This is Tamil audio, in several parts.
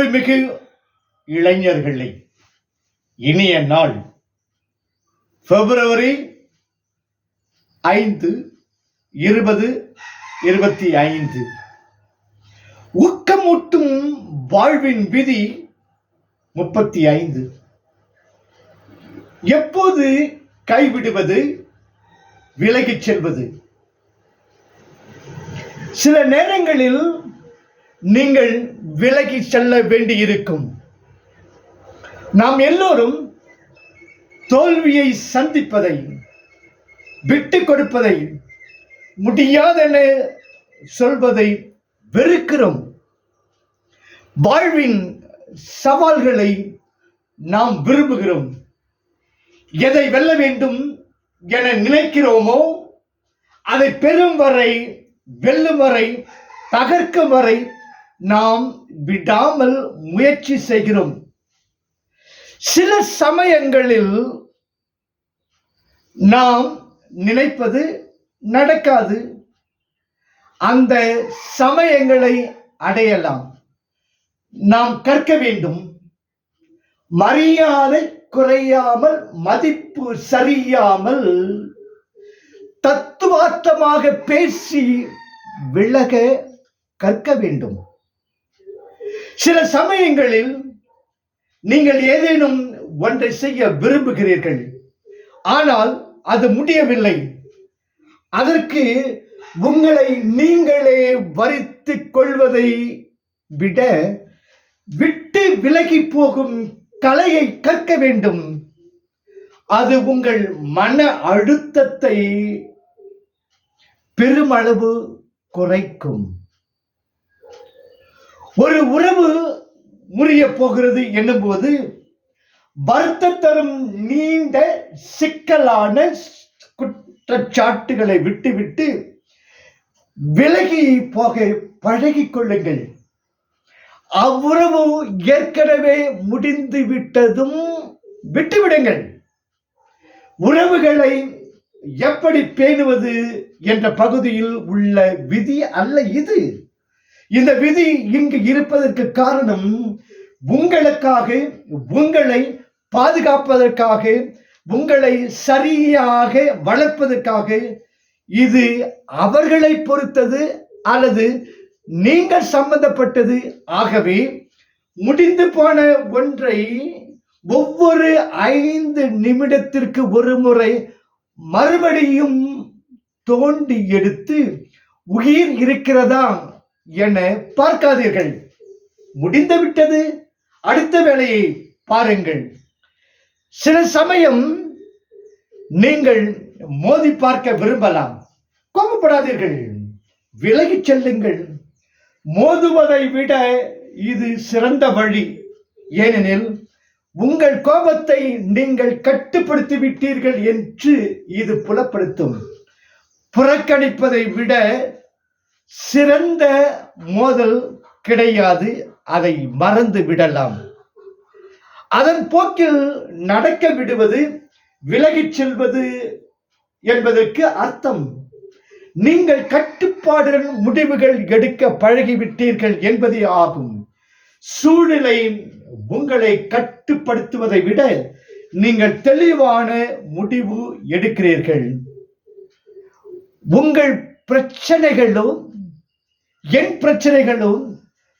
மாண்புமிகு இளைஞர்களே இனிய நாள். பிப்ரவரி ஐந்து இருபது இருபத்தி ஐந்து. ஊக்கமூட்டும் வாழ்வின் விதி முப்பத்தி ஐந்து. எப்போது கைவிடுவது? விலகிச் செல்வது. சில நேரங்களில் நீங்கள் விலகி செல்ல வேண்டியிருக்கும். நாம் எல்லோரும் தோல்வியை சந்திப்பதை விட்டு கொடுப்பதை முடியாதென சொல்வதை வெறுக்கிறோம். வாழ்வின் சவால்களை நாம் விரும்புகிறோம். எதை வெல்ல வேண்டும் என நினைக்கிறோமோ அதை பெறும் வரை வெல்லும் வரை தகர்க்கும் வரை நாம் விடாமல் முயற்சி செய்கிறோம். சில சமயங்களில் நாம் நினைப்பது நடக்காது. அந்த சமயங்களை அடையலாம். நாம் கற்க வேண்டும். மரியாதை குறையாமல் மதிப்பு சரியாமல் தத்துவார்த்தமாக பேசி விலக கற்க வேண்டும். சில சமயங்களில் நீங்கள் ஏதேனும் ஒன்றை செய்ய விரும்புகிறீர்கள். ஆனால் அது முடியவில்லை. அதற்கு உங்களை நீங்களே வரித்து கொள்வதை விட விட்டு விலகி போகும் கலையை கற்க வேண்டும். அது உங்கள் மன அழுத்தத்தை பெருமளவு குறைக்கும். ஒரு உறவு முறிய போகிறது என்னும்போது வருத்த தரும் நீண்ட சிக்கலான குற்றச்சாட்டுகளை விட்டுவிட்டு விலகி போக பழகி கொள்ளுங்கள். அவ்வுறவு ஏற்கனவே முடிந்து விட்டதும் விட்டுவிடுங்கள். உறவுகளை எப்படி பேணுவது என்ற பகுதியில் உள்ள விதி அல்ல இது. இந்த விதி இங்கு இருப்பதற்கு காரணம் உங்களுக்காக உங்களை பாதுகாப்பதற்காக உங்களை சரியாக வளர்ப்பதற்காக. இது அவர்களை பொறுத்தது அல்லது நீங்கள் சம்பந்தப்பட்டது. ஆகவே முடிந்து போன ஒன்றை ஒவ்வொரு ஐந்து நிமிடத்திற்கு ஒரு முறை மறுபடியும் தோண்டி எடுத்து உயிர் இருக்கிறதா? என பார்க்காதீர்கள். முடிந்துவிட்டது. அடுத்த வேலையை பாருங்கள். சில சமயம் நீங்கள் மோதி பார்க்க விரும்பலாம். கோபப்படாதீர்கள். விலகிச் செல்லுங்கள். மோதுவதை விட இது சிறந்த வழி. ஏனெனில் உங்கள் கோபத்தை நீங்கள் கட்டுப்படுத்தி விட்டீர்கள் என்று இது புலப்படுத்தும். புறக்கணிப்பதை விட சிறந்த மோதல் கிடையாது அதை மறந்து விடலாம். அதன் போக்கில் நடக்க விடுவது விலகிச் செல்வது என்பதற்கு அர்த்தம். நீங்கள் கட்டுப்பாடுடன் முடிவுகள் எடுக்க பழகிவிட்டீர்கள் என்பதே ஆகும். சூழ்நிலை உங்களை கட்டுப்படுத்துவதை விட நீங்கள் தெளிவான முடிவு எடுக்கிறீர்கள். உங்கள் பிரச்சனைகளும் என் பிரச்சனைகளும்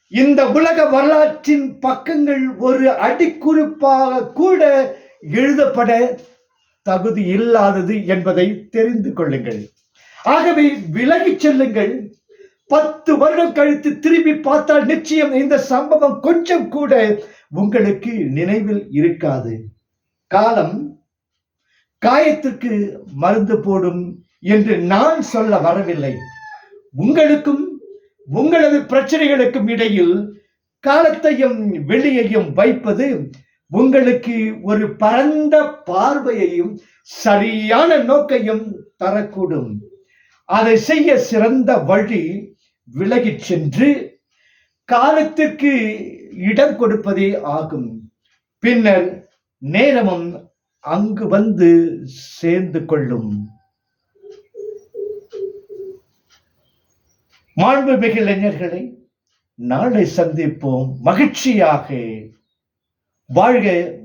இந்த உலக வரலாற்றின் பக்கங்கள் ஒரு அடிக்குறிப்பாக கூட எழுதப்பட தகுதி இல்லாதது என்பதை தெரிந்து கொள்ளுங்கள். ஆகவே விலகிச் செல்லுங்கள். பத்து வருடம் கழித்து திரும்பி பார்த்தால் நிச்சயம் இந்த சம்பவம் கொஞ்சம் கூட உங்களுக்கு நினைவில் இருக்காது. காலம் காயத்திற்கு மருந்து போடும் என்று நான் சொல்ல வரவில்லை. உங்களுக்கும் உங்களது பிரச்சனைகளுக்கும் இடையில் காலத்தையும் வெளியையும் வைப்பது உங்களுக்கு ஒரு பரந்த பார்வையையும் சரியான நோக்கையும் தரக்கூடும். அதை செய்ய சிறந்த வழி விலகிச் சென்று காலத்திற்கு இடம் கொடுப்பதே ஆகும். பின்னர் நேரமும் அங்கு வந்து சேர்ந்து கொள்ளும். மாண்புமிகு இளைஞர்களை நாளை சந்திப்போம் மகிழ்ச்சியாக. வாழ்க